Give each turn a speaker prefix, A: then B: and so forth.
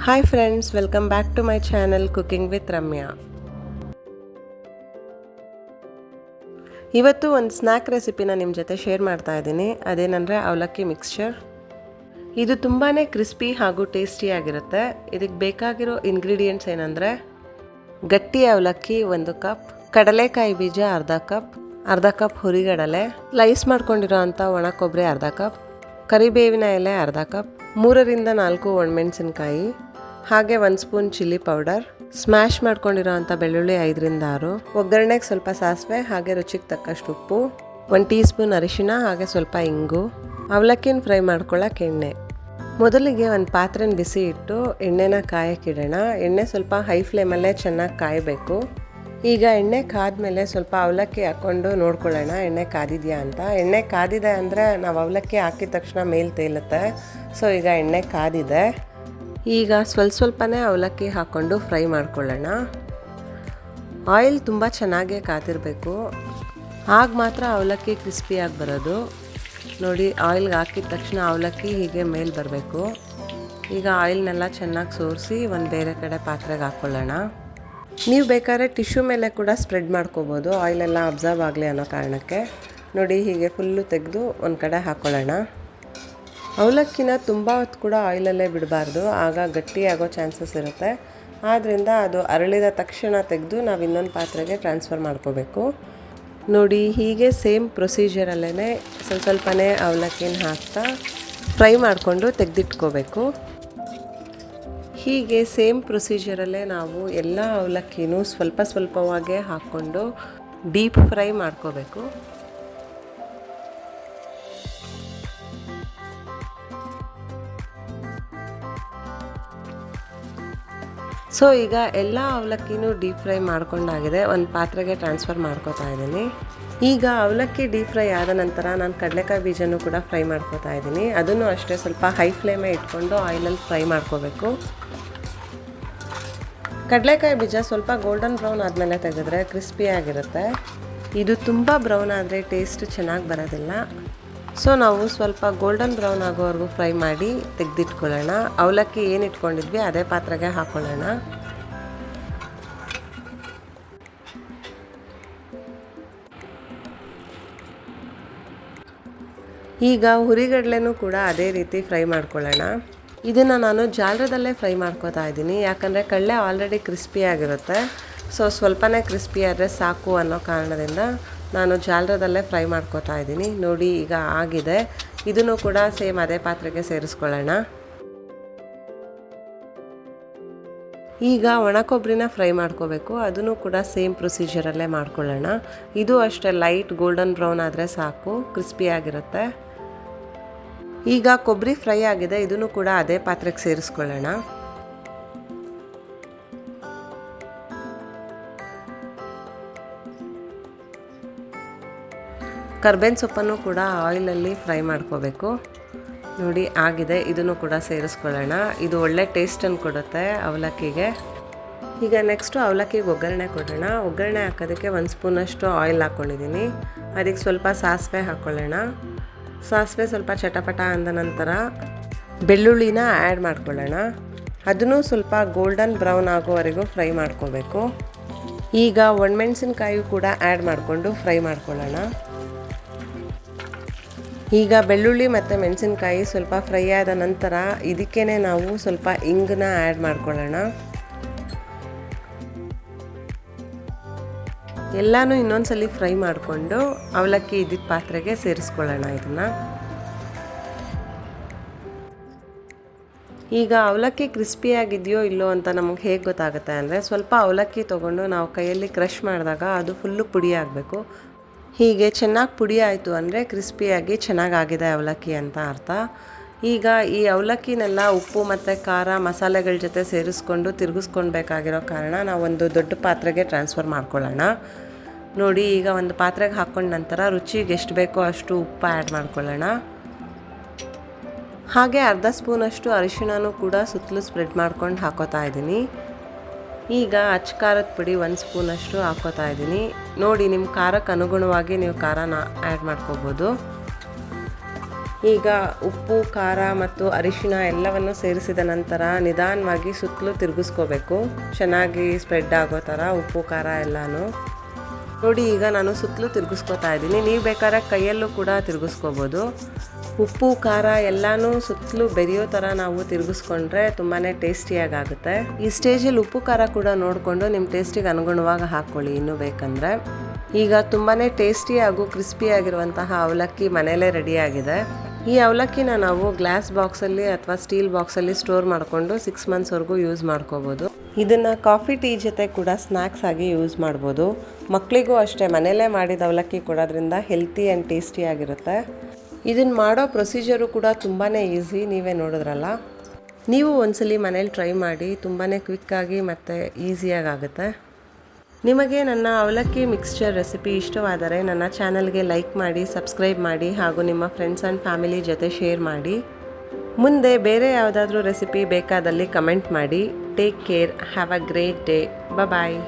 A: Hi friends welcome back to my channel cooking with Ramya ಇವತ್ತು ಒಂದು snack ರೆಸಿಪಿನ ನಿಮ್ಮ ಜೊತೆ ಶೇರ್ ಮಾಡ್ತಾ ಇದ್ದೀನಿ. ಅದೇನೆಂದರೆ ಅವಲಕ್ಕಿ ಮಿಕ್ಸ್ಚರ್ ಇದು ತುಂಬಾ ಕ್ರಿಸ್ಪಿ ಹಾಗೂ ಟೇಸ್ಟಿಯಾಗಿರುತ್ತೆ ಇದಕ್ಕೆ ಬೇಕಾಗಿರೋ ಇಂಗ್ರೀಡಿಯೆಂಟ್ಸ್ ಏನಂದರೆ ಗಟ್ಟಿ ಅವಲಕ್ಕಿ ಒಂದು ಕಪ್ ಕಡಲೆಕಾಯಿ ಬೀಜ ಅರ್ಧ ಕಪ್ ಅರ್ಧ ಕಪ್ ಹುರಿಗಡಲೆ ಸ್ಲೈಸ್ ಮಾಡ್ಕೊಂಡಿರೋ ಅಂಥ ಒಣ ಕೊಬ್ಬರಿ ಅರ್ಧ ಕಪ್ ಕರಿಬೇವಿನ ಎಲೆ ಅರ್ಧ ಕಪ್ ಮೂರರಿಂದ ನಾಲ್ಕು ಒಣಮೆಣಸಿನ್ಕಾಯಿ, ಹಾಗೆ ಒಂದು ಸ್ಪೂನ್ ಚಿಲ್ಲಿ ಪೌಡರ್, ಸ್ಮ್ಯಾಶ್ ಮಾಡ್ಕೊಂಡಿರೋ ಅಂಥ ಬೆಳ್ಳುಳ್ಳಿ ಐದರಿಂದ ಆರು, ಒಗ್ಗರಣೆಗೆ ಸ್ವಲ್ಪ ಸಾಸಿವೆ, ಹಾಗೆ ರುಚಿಗೆ ತಕ್ಕಷ್ಟು ಉಪ್ಪು, ಒಂದು ಟೀ ಸ್ಪೂನ್ ಅರಿಶಿನ ಹಾಗೆ ಸ್ವಲ್ಪ ಇಂಗು, ಅವಲಕ್ಕಿನ ಫ್ರೈ ಮಾಡ್ಕೊಳ್ಳೋಕೆ ಎಣ್ಣೆ. ಮೊದಲಿಗೆ ಒಂದು ಪಾತ್ರೆನ ಬಿಸಿ ಇಟ್ಟು ಎಣ್ಣೆನ ಕಾಯಕ್ಕಿಡೋಣ ಎಣ್ಣೆ ಸ್ವಲ್ಪ ಹೈ ಫ್ಲೇಮಲ್ಲೇ ಚೆನ್ನಾಗಿ ಕಾಯಬೇಕು. ಈಗ ಎಣ್ಣೆ ಕಾದ್ಮೇಲೆ ಸ್ವಲ್ಪ ಅವಲಕ್ಕಿ ಹಾಕ್ಕೊಂಡು ನೋಡ್ಕೊಳ್ಳೋಣ. ಎಣ್ಣೆ ಕಾದಿದೆಯಾ ಅಂತ. ಎಣ್ಣೆ ಕಾದಿದೆ ಅಂದರೆ ನಾವು ಅವಲಕ್ಕಿ ಹಾಕಿದ ತಕ್ಷಣ ಮೇಲೆ ತೇಲುತ್ತೆ. ಸೊ ಈಗ ಎಣ್ಣೆ ಕಾದಿದೆ. ಈಗ ಸ್ವಲ್ಪ ಸ್ವಲ್ಪನೇ ಅವಲಕ್ಕಿ ಹಾಕ್ಕೊಂಡು ಫ್ರೈ ಮಾಡ್ಕೊಳ್ಳೋಣ. ಆಯಿಲ್ ತುಂಬ ಚೆನ್ನಾಗೇ ಕಾದಿರಬೇಕು. ಆಗ ಮಾತ್ರ ಅವಲಕ್ಕಿ ಕ್ರಿಸ್ಪಿಯಾಗಿ ಬರೋದು. ನೋಡಿ ಆಯಿಲ್ಗೆ ಹಾಕಿದ ತಕ್ಷಣ ಅವಲಕ್ಕಿ ಹೀಗೆ ಮೇಲೆ ಬರಬೇಕು. ಈಗ ಆಯಿಲ್ನೆಲ್ಲ ಚೆನ್ನಾಗಿ ಸೋರಿಸಿ ಒಂದು ಬೇರೆ ಕಡೆ ಪಾತ್ರೆಗೆ ಹಾಕ್ಕೊಳ್ಳೋಣ. ನೀವು ಬೇಕಾದ್ರೆ ಟಿಶ್ಯೂ ಮೇಲೆ ಕೂಡ ಸ್ಪ್ರೆಡ್ ಮಾಡ್ಕೋಬೋದು. ಆಯಿಲೆಲ್ಲ ಅಬ್ಸರ್ವ್ ಆಗಲಿ ಅನ್ನೋ ಕಾರಣಕ್ಕೆ. ನೋಡಿ, ಹೀಗೆ ಫುಲ್ಲು ತೆಗೆದು ಒಂದು ಕಡೆ ಹಾಕ್ಕೊಳ್ಳೋಣ ಅವಲಕ್ಕಿನ ತುಂಬ ಹೊತ್ತು ಕೂಡ ಆಯಿಲಲ್ಲೇ ಬಿಡಬಾರ್ದು. ಆಗ ಗಟ್ಟಿಯಾಗೋ ಚಾನ್ಸಸ್ ಇರುತ್ತೆ. ಆದ್ದರಿಂದ ಅದು ಅರಳಿದ ತಕ್ಷಣ ತೆಗೆದು ನಾವು ಇನ್ನೊಂದು ಪಾತ್ರೆಗೆ ಟ್ರಾನ್ಸ್ಫರ್ ಮಾಡ್ಕೋಬೇಕು. ನೋಡಿ, ಹೀಗೆ ಸೇಮ್ ಪ್ರೊಸೀಜರಲ್ಲೇ ಸ್ವಲ್ಪ ಸ್ವಲ್ಪನೇ ಅವಲಕ್ಕಿನ ಹಾಕ್ತಾ ಫ್ರೈ ಮಾಡಿಕೊಂಡು ತೆಗೆದಿಟ್ಕೋಬೇಕು. ಹೀಗೆ ಸೇಮ್ ಪ್ರೊಸೀಜರಲ್ಲೇ ನಾವು ಎಲ್ಲ ಅವಲಕ್ಕಿನೂ ಸ್ವಲ್ಪ ಸ್ವಲ್ಪವಾಗೇ ಹಾಕ್ಕೊಂಡು ಡೀಪ್ ಫ್ರೈ ಮಾಡ್ಕೋಬೇಕು. ಸೊ, ಈಗ ಎಲ್ಲ ಅವಲಕ್ಕಿನೂ ಡೀಪ್ ಫ್ರೈ ಮಾಡ್ಕೊಂಡಾಗಿದೆ. ಒಂದು ಪಾತ್ರೆಗೆ ಟ್ರಾನ್ಸ್ಫರ್ ಮಾಡ್ಕೋತಾ ಇದ್ದೀನಿ. ಈಗ ಅವಲಕ್ಕಿ ಡೀಪ್ ಫ್ರೈ ಆದ ನಂತರ ನಾನು ಕಡಲೆಕಾಯಿ ಬೀಜನೂ ಕೂಡ ಫ್ರೈ ಮಾಡ್ಕೋತಾ ಇದ್ದೀನಿ. ಅದನ್ನು ಅಷ್ಟೇ ಸ್ವಲ್ಪ ಹೈ ಫ್ಲೇಮೇ ಇಟ್ಕೊಂಡು ಆಯಿಲಲ್ಲಿ ಫ್ರೈ ಮಾಡ್ಕೋಬೇಕು. ಕಡಲೆಕಾಯಿ ಬೀಜ ಸ್ವಲ್ಪ ಗೋಲ್ಡನ್ ಬ್ರೌನ್ ಆದಮೇಲೆ ತೆಗೆದ್ರೆ ಕ್ರಿಸ್ಪಿಯಾಗಿರುತ್ತೆ ಇದು ತುಂಬ ಬ್ರೌನ್ ಆದರೆ ಟೇಸ್ಟ್ ಚೆನ್ನಾಗಿ ಬರೋದಿಲ್ಲ. ಸೊ ನಾವು ಸ್ವಲ್ಪ ಗೋಲ್ಡನ್ ಬ್ರೌನ್ ಆಗೋವರೆಗೂ ಫ್ರೈ ಮಾಡಿ ತೆಗೆದಿಟ್ಕೊಳ್ಳೋಣ. ಅವಲಕ್ಕಿ ಏನು ಇಟ್ಕೊಂಡಿದ್ವಿ ಅದೇ ಪಾತ್ರೆಗೆ ಹಾಕ್ಕೊಳ್ಳೋಣ ಈಗ ಹುರಿಗಡಲೆನೂ ಕೂಡ ಅದೇ ರೀತಿ ಫ್ರೈ ಮಾಡ್ಕೊಳ್ಳೋಣ. ಇದನ್ನು ನಾನು ಜಾಲರದಲ್ಲೇ ಫ್ರೈ ಮಾಡ್ಕೋತಾ ಇದ್ದೀನಿ. ಯಾಕಂದರೆ ಕಳ್ಳೆ ಆಲ್ರೆಡಿ ಕ್ರಿಸ್ಪಿ ಆಗಿರುತ್ತೆ. ಸೊ ಸ್ವಲ್ಪನೇ ಕ್ರಿಸ್ಪಿ ಆದರೆ ಸಾಕು ಅನ್ನೋ ಕಾರಣದಿಂದ ನಾನು ಜಾಲರದಲ್ಲೇ ಫ್ರೈ ಮಾಡ್ಕೋತಾ ಇದ್ದೀನಿ. ನೋಡಿ, ಈಗ ಆಗಿದೆ. ಇದನ್ನು ಕೂಡ ಸೇಮ್ ಅದೇ ಪಾತ್ರೆಗೆ ಸೇರಿಸ್ಕೊಳ್ಳೋಣ. ಈಗ ಒಣ ಕೊಬ್ಬರಿನ ಫ್ರೈ ಮಾಡ್ಕೋಬೇಕು. ಅದನ್ನು ಕೂಡ ಸೇಮ್ ಪ್ರೊಸೀಜರಲ್ಲೇ ಮಾಡ್ಕೊಳ್ಳೋಣ. ಇದು ಅಷ್ಟೇ ಲೈಟ್ ಗೋಲ್ಡನ್ ಬ್ರೌನ್ ಆದರೆ ಸಾಕು. ಕ್ರಿಸ್ಪಿ ಆಗಿರುತ್ತೆ. ಈಗ ಕೊಬ್ಬರಿ ಫ್ರೈ ಆಗಿದೆ, ಇದನ್ನು ಕೂಡ ಅದೇ ಪಾತ್ರೆಗೆ ಸೇರಿಸ್ಕೊಳ್ಳೋಣ. ಕರ್ಬೇನ್ ಸೊಪ್ಪನ್ನು ಕೂಡ ಆಯಿಲಲ್ಲಿ ಫ್ರೈ ಮಾಡ್ಕೋಬೇಕು. ನೋಡಿ, ಆಗಿದೆ, ಇದನ್ನು ಕೂಡ ಸೇರಿಸ್ಕೊಳ್ಳೋಣ. ಇದು ಒಳ್ಳೆ ಟೇಸ್ಟನ್ನು ಕೊಡುತ್ತೆ ಅವಲಕ್ಕಿಗೆ. ಈಗ ನೆಕ್ಸ್ಟು ಅವಲಕ್ಕಿಗೆ ಒಗ್ಗರಣೆ ಕೊಡೋಣ. ಒಗ್ಗರಣೆ ಹಾಕೋದಕ್ಕೆ ಒಂದು ಸ್ಪೂನಷ್ಟು ಆಯಿಲ್ ಹಾಕ್ಕೊಂಡಿದ್ದೀನಿ. ಅದಕ್ಕೆ ಸ್ವಲ್ಪ ಸಾಸಿವೆ ಹಾಕ್ಕೊಳ್ಳೋಣ. ಸಾಸಿವೆ ಸ್ವಲ್ಪ ಚಟಪಟ ಅಂದ ನಂತರ ಬೆಳ್ಳುಳ್ಳಿನ ಆ್ಯಡ್ ಮಾಡ್ಕೊಳ್ಳೋಣ. ಅದನ್ನು ಸ್ವಲ್ಪ ಗೋಲ್ಡನ್ ಬ್ರೌನ್ ಆಗೋವರೆಗೂ ಫ್ರೈ ಮಾಡ್ಕೋಬೇಕು. ಈಗ ಒಣಮೆಣಸಿನ್ಕಾಯಿ ಕೂಡ ಆ್ಯಡ್ ಮಾಡಿಕೊಂಡು ಫ್ರೈ ಮಾಡ್ಕೊಳ್ಳೋಣ. ಈಗ ಬೆಳ್ಳುಳ್ಳಿ ಮತ್ತು ಮೆಣಸಿನ್ಕಾಯಿ ಸ್ವಲ್ಪ ಫ್ರೈ ಆದ ನಂತರ ಇದಕ್ಕೇ ನಾವು ಸ್ವಲ್ಪ ಇಂಗನ್ನ ಆ್ಯಡ್ ಮಾಡ್ಕೊಳ್ಳೋಣ. ಎಲ್ಲನೂ ಇನ್ನೊಂದ್ಸಲಿ ಫ್ರೈ ಮಾಡಿಕೊಂಡು ಅವಲಕ್ಕಿ ಇದ್ದಿದ್ದ ಪಾತ್ರೆಗೆ ಸೇರಿಸ್ಕೊಳ್ಳೋಣ ಇದನ್ನು. ಈಗ ಅವಲಕ್ಕಿ ಕ್ರಿಸ್ಪಿಯಾಗಿದೆಯೋ ಇಲ್ಲೋ ಅಂತ ನಮಗೆ ಹೇಗೆ ಗೊತ್ತಾಗುತ್ತೆ ಅಂದರೆ ಸ್ವಲ್ಪ ಅವಲಕ್ಕಿ ತೊಗೊಂಡು ನಾವು ಕೈಯಲ್ಲಿ ಕ್ರಷ್ ಮಾಡಿದಾಗ ಅದು ಫುಲ್ಲು ಪುಡಿ ಆಗಬೇಕು. ಹೀಗೆ ಚೆನ್ನಾಗಿ ಪುಡಿ ಆಯಿತು ಅಂದರೆ ಕ್ರಿಸ್ಪಿಯಾಗಿ ಚೆನ್ನಾಗಾಗಿದೆ ಅವಲಕ್ಕಿ ಅಂತ ಅರ್ಥ. ಈಗ ಈ ಅವಲಕ್ಕಿನೆಲ್ಲ ಉಪ್ಪು ಮತ್ತು ಖಾರ ಮಸಾಲೆಗಳ ಜೊತೆ ಸೇರಿಸ್ಕೊಂಡು ತಿರುಗಿಸ್ಕೊಳ್ಬೇಕಾಗಿರೋ ಕಾರಣ ನಾವು ಒಂದು ದೊಡ್ಡ ಪಾತ್ರೆಗೆ ಟ್ರಾನ್ಸ್ಫರ್ ಮಾಡ್ಕೊಳ್ಳೋಣ. ನೋಡಿ, ಈಗ ಒಂದು ಪಾತ್ರೆಗೆ ಹಾಕ್ಕೊಂಡ ನಂತರ ರುಚಿಗೆ ಎಷ್ಟು ಬೇಕೋ ಅಷ್ಟು ಉಪ್ಪು ಆ್ಯಡ್ ಮಾಡ್ಕೊಳ್ಳೋಣ. ಹಾಗೆ ಅರ್ಧ ಸ್ಪೂನಷ್ಟು ಅರಿಶಿಣನೂ ಕೂಡ ಸುತ್ತಲೂ ಸ್ಪ್ರೆಡ್ ಮಾಡ್ಕೊಂಡು ಹಾಕೋತಾ ಇದ್ದೀನಿ. ಈಗ ಅಚ್ಚ ಖಾರದ ಪುಡಿ ಒಂದು ಸ್ಪೂನಷ್ಟು ಹಾಕೋತಾ ಇದ್ದೀನಿ. ನೋಡಿ ನಿಮ್ಮ ಖಾರಕ್ಕೆ ಅನುಗುಣವಾಗಿ ನೀವು ಖಾರನ ಆ್ಯಡ್ ಮಾಡ್ಕೋಬೋದು. ಈಗ ಉಪ್ಪು, ಖಾರ ಮತ್ತು ಅರಿಶಿನ ಎಲ್ಲವನ್ನು ಸೇರಿಸಿದ ನಂತರ ನಿಧಾನವಾಗಿ ಸುತ್ತಲೂ ತಿರುಗಿಸ್ಕೋಬೇಕು. ಚೆನ್ನಾಗಿ ಸ್ಪ್ರೆಡ್ ಆಗೋ ಥರ ಉಪ್ಪು, ಖಾರ ಎಲ್ಲನೂ. ನೋಡಿ, ಈಗ ನಾನು ಸುತ್ತಲೂ ತಿರುಗಿಸ್ಕೊತಾ ಇದ್ದೀನಿ. ನೀವು ಬೇಕಾದ್ರೆ ಕೈಯಲ್ಲೂ ಕೂಡ ತಿರುಗಿಸ್ಕೋಬೋದು. ಉಪ್ಪು, ಖಾರ ಎಲ್ಲನೂ ಸುತ್ತಲೂ ಬೆರೆಯೋ ಥರ ನಾವು ತಿರುಗಿಸ್ಕೊಂಡ್ರೆ ತುಂಬಾ ಟೇಸ್ಟಿಯಾಗಿ ಆಗುತ್ತೆ ಈ ಸ್ಟೇಜಲ್ಲಿ ಉಪ್ಪು, ಖಾರ ಕೂಡ ನೋಡಿಕೊಂಡು ನಿಮ್ಮ ಟೇಸ್ಟಿಗೆ ಅನುಗುಣವಾಗಿ ಹಾಕ್ಕೊಳ್ಳಿ ಇನ್ನೂ ಬೇಕಂದರೆ. ಈಗ ತುಂಬಾ ಟೇಸ್ಟಿ ಹಾಗೂ ಕ್ರಿಸ್ಪಿಯಾಗಿರುವಂತಹ ಅವಲಕ್ಕಿ ಮನೆಯಲ್ಲೇ ರೆಡಿಯಾಗಿದೆ ಈ ಅವಲಕ್ಕಿನ ನಾವು ಗ್ಲಾಸ್ ಬಾಕ್ಸಲ್ಲಿ ಅಥವಾ ಸ್ಟೀಲ್ ಬಾಕ್ಸಲ್ಲಿ ಸ್ಟೋರ್ ಮಾಡಿಕೊಂಡು ಸಿಕ್ಸ್ ಮಂತ್ಸ್ವರೆಗೂ ಯೂಸ್ ಮಾಡ್ಕೋಬೋದು. ಇದನ್ನು ಕಾಫಿ ಟೀ ಜೊತೆ ಕೂಡ ಸ್ನ್ಯಾಕ್ಸ್ ಆಗಿ ಯೂಸ್ ಮಾಡ್ಬೋದು. ಮಕ್ಕಳಿಗೂ ಅಷ್ಟೇ, ಮನೆಯಲ್ಲೇ ಮಾಡಿದ ಅವಲಕ್ಕಿ ಕೊಡೋದ್ರಿಂದ ಹೆಲ್ತಿ ಆ್ಯಂಡ್ ಟೇಸ್ಟಿ ಆಗಿರುತ್ತೆ. ಇದನ್ನು ಮಾಡೋ ಪ್ರೊಸೀಜರು ಕೂಡ ತುಂಬಾ ಈಸಿ ನೀವೇ ನೋಡಿದ್ರಲ್ಲ. ನೀವು ಒಂದ್ಸಲಿ ಮನೇಲಿ ಟ್ರೈ ಮಾಡಿ ತುಂಬಾ ಕ್ವಿಕ್ಕಾಗಿ ಮತ್ತು ಈಸಿಯಾಗಿ ಆಗುತ್ತೆ. ನಿಮಗೆ ನನ್ನ ಅವಲಕ್ಕಿ ಮಿಕ್ಸ್ಚರ್ ರೆಸಿಪಿ ಇಷ್ಟವಾದರೆ ನನ್ನ ಚಾನಲ್ಗೆ ಲೈಕ್ ಮಾಡಿ ಸಬ್ಸ್ಕ್ರೈಬ್ ಮಾಡಿ ಹಾಗೂ ನಿಮ್ಮ ಫ್ರೆಂಡ್ಸ್ ಆ್ಯಂಡ್ ಫ್ಯಾಮಿಲಿ ಜೊತೆ ಶೇರ್ ಮಾಡಿ. ಮುಂದೆ ಬೇರೆ ಯಾವುದಾದ್ರೂ ರೆಸಿಪಿ ಬೇಕಾದಲ್ಲಿ ಕಮೆಂಟ್ ಮಾಡಿ. Take care have a great day bye